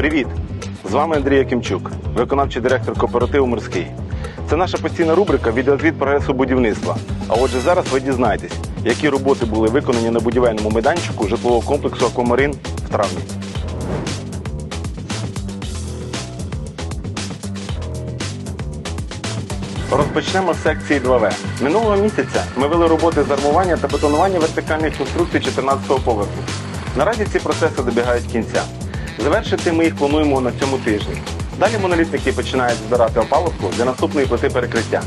Привіт! З вами Андрій Якимчук, виконавчий директор кооперативу Морський. Це наша постійна рубрика Відеозвіт прогресу будівництва. А отже, зараз ви дізнаєтесь, які роботи були виконані на будівельному майданчику житлового комплексу Аквамарин в травні. Розпочнемо з секції 2В. Минулого місяця ми вели роботи з армування та бетонування вертикальних конструкцій 14-го поверху. Наразі ці процеси добігають кінця. Завершити ми їх плануємо на цьому тижні. Далі монолітники починають збирати опалубку для наступної плити перекриття.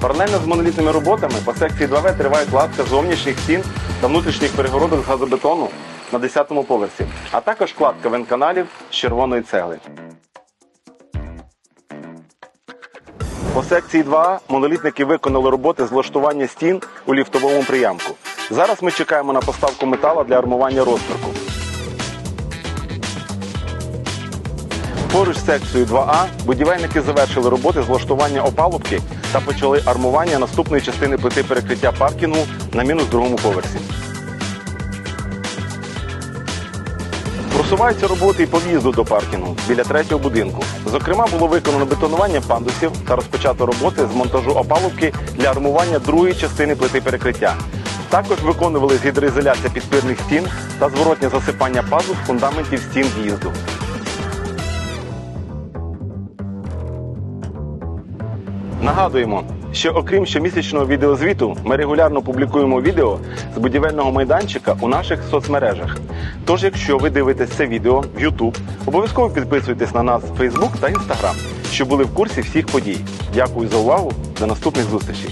Паралельно з монолітними роботами по секції 2В триває кладка зовнішніх стін та внутрішніх перегородок з газобетону на 10-му поверсі, а також кладка вентканалів з червоної цегли. По секції 2 монолітники виконали роботи з влаштування стін у ліфтовому приямку. Зараз ми чекаємо на поставку метала для армування розпірку. Поруч з секцією 2А будівельники завершили роботи з влаштування опалубки та почали армування наступної частини плити перекриття паркінгу на мінус другому поверсі. Просуваються роботи і по в'їзду до паркінгу біля третього будинку. Зокрема, було виконано бетонування пандусів та розпочато роботи з монтажу опалубки для армування другої частини плити перекриття. Також виконували гідроізоляція підпірних стін та зворотнє засипання пазу з фундаментів стін в'їзду. Нагадуємо, що окрім щомісячного відеозвіту, ми регулярно публікуємо відео з будівельного майданчика у наших соцмережах. Тож, якщо ви дивитесь це відео в YouTube, обов'язково підписуйтесь на нас в Facebook та Instagram, щоб були в курсі всіх подій. Дякую за увагу. До наступних зустрічей.